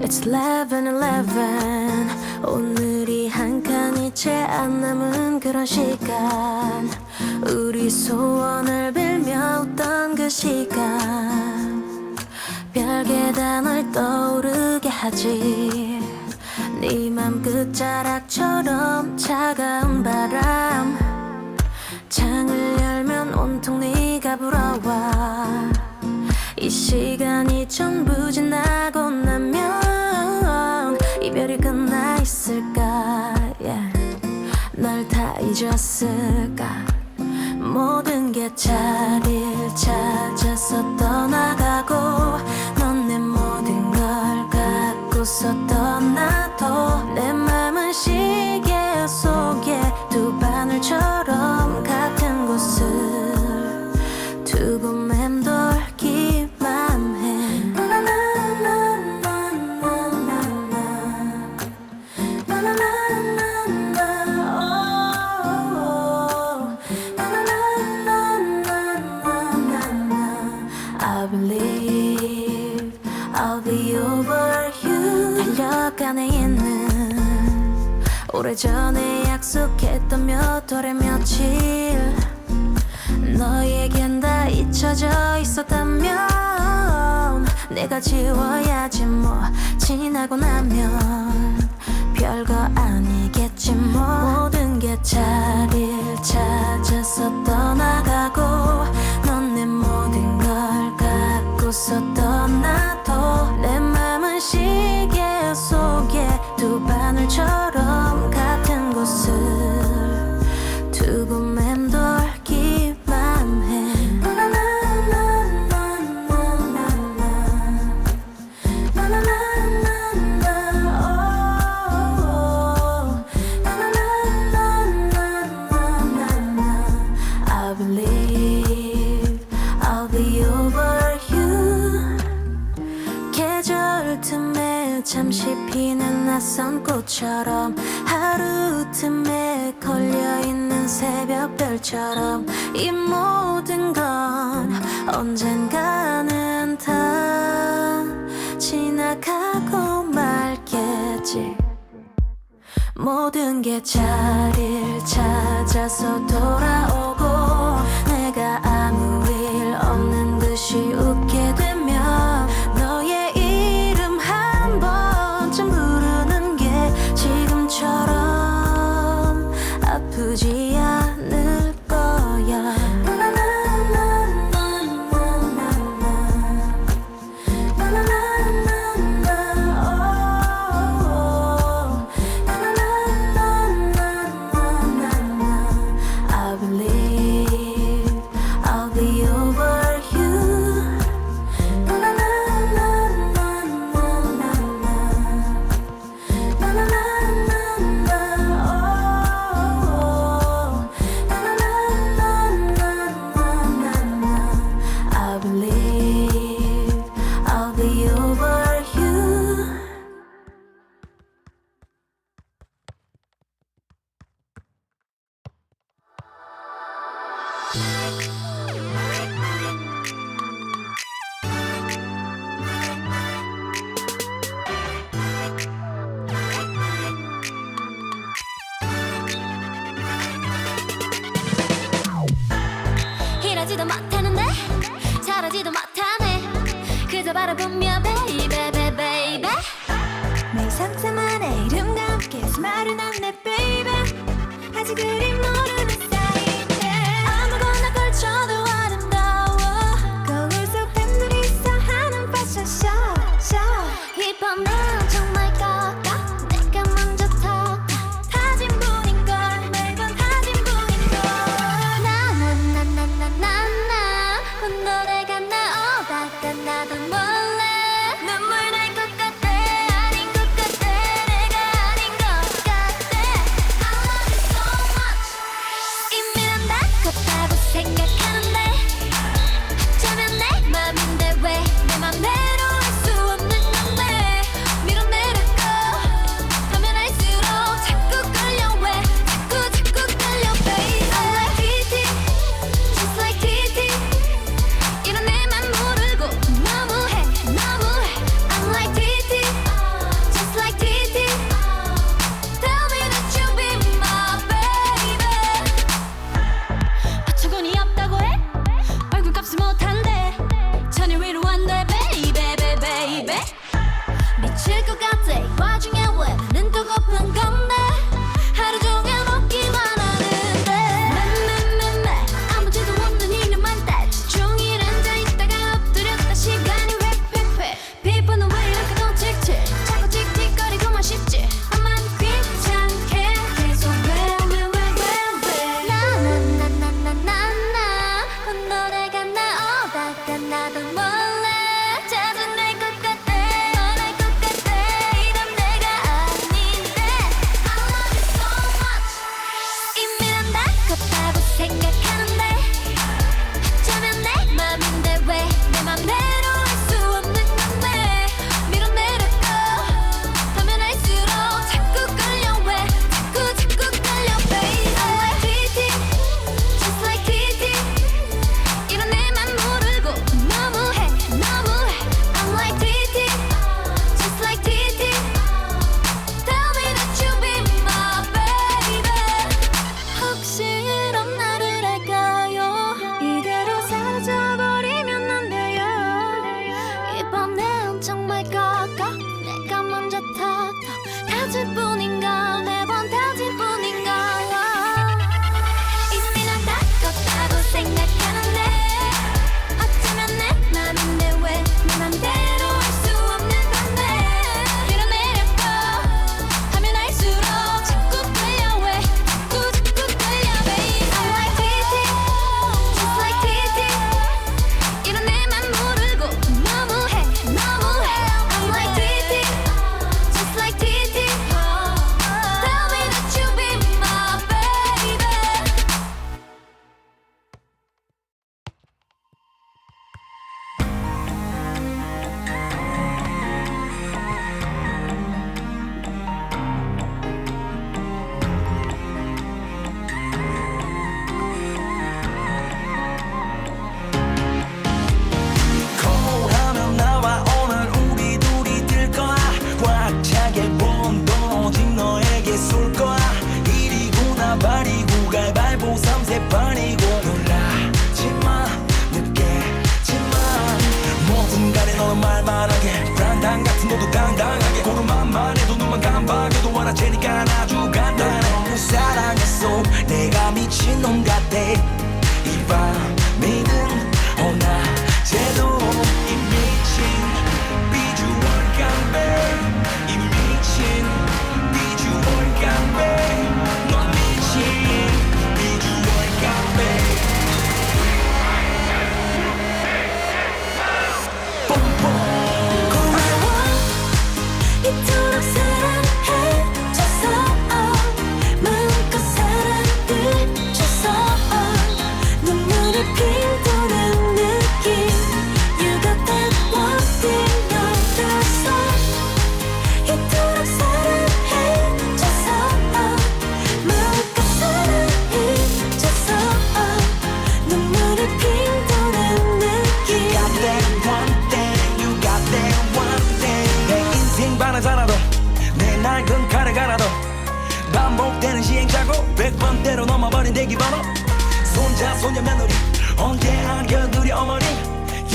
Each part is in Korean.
It's 11, 11 오늘이 한 칸이 채 안 남은 그런 시간. 우리 소원을 빌며 웃던 그 시간. 별게 단을 떠오르게 하지. 네맘 끝자락처럼 차가운 바람 창을 열면 온통 네가 불어와. 이 시간이 전부 지나고 나면 이별이 끝나 있을까? Yeah. 널다 잊었을까 달려가네 있는 오래전에 약속했던 몇 월의 며칠 너에겐 다 잊혀져 있었다면 내가 지워야지 뭐 지나고 나면 별거 아니겠지 뭐 모든 게 자리를 찾아서 떠나가고 넌 내 모든 걸 갖고서 떠나도 내 맘은 시계 속에 두 바늘처럼 잠시 피는 낯선 꽃처럼 하루 틈에 걸려있는 새벽별처럼 이 모든 건 언젠가는 다 지나가고 말겠지. 모든 게 자리를 찾아서 돌아오 아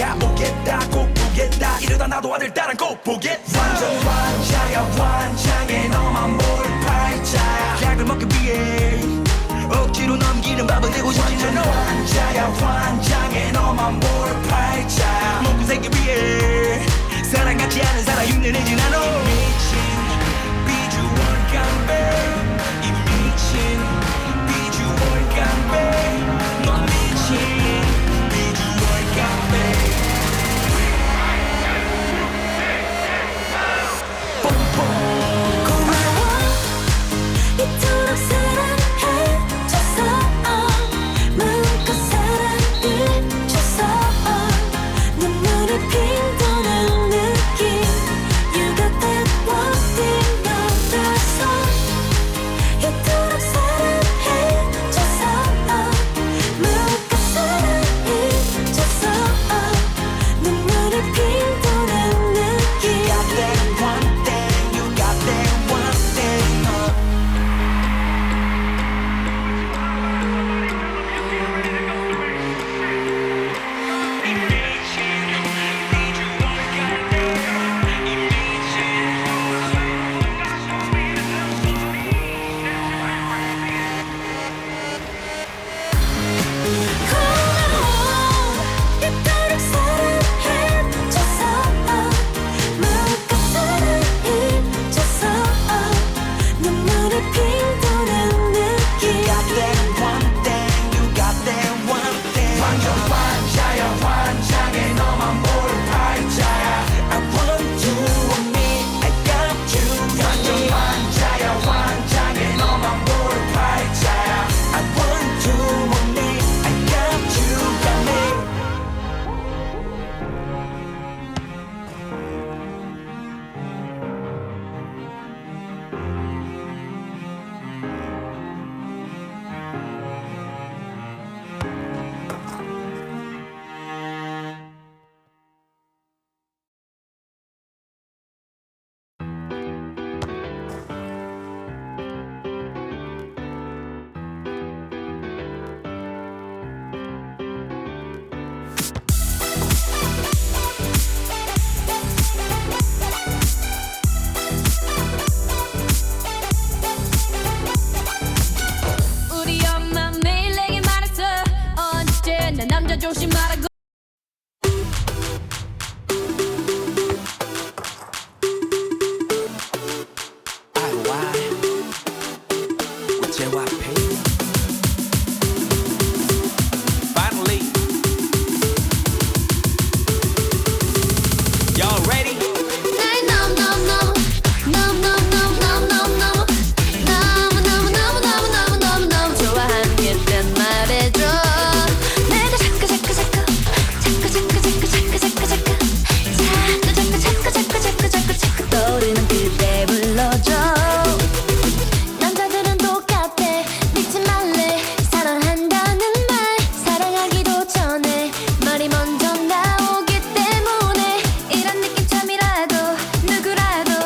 야 보겠다 꼭 보겠다. 이러다 나도 아들 딸은 꼭 보겠다.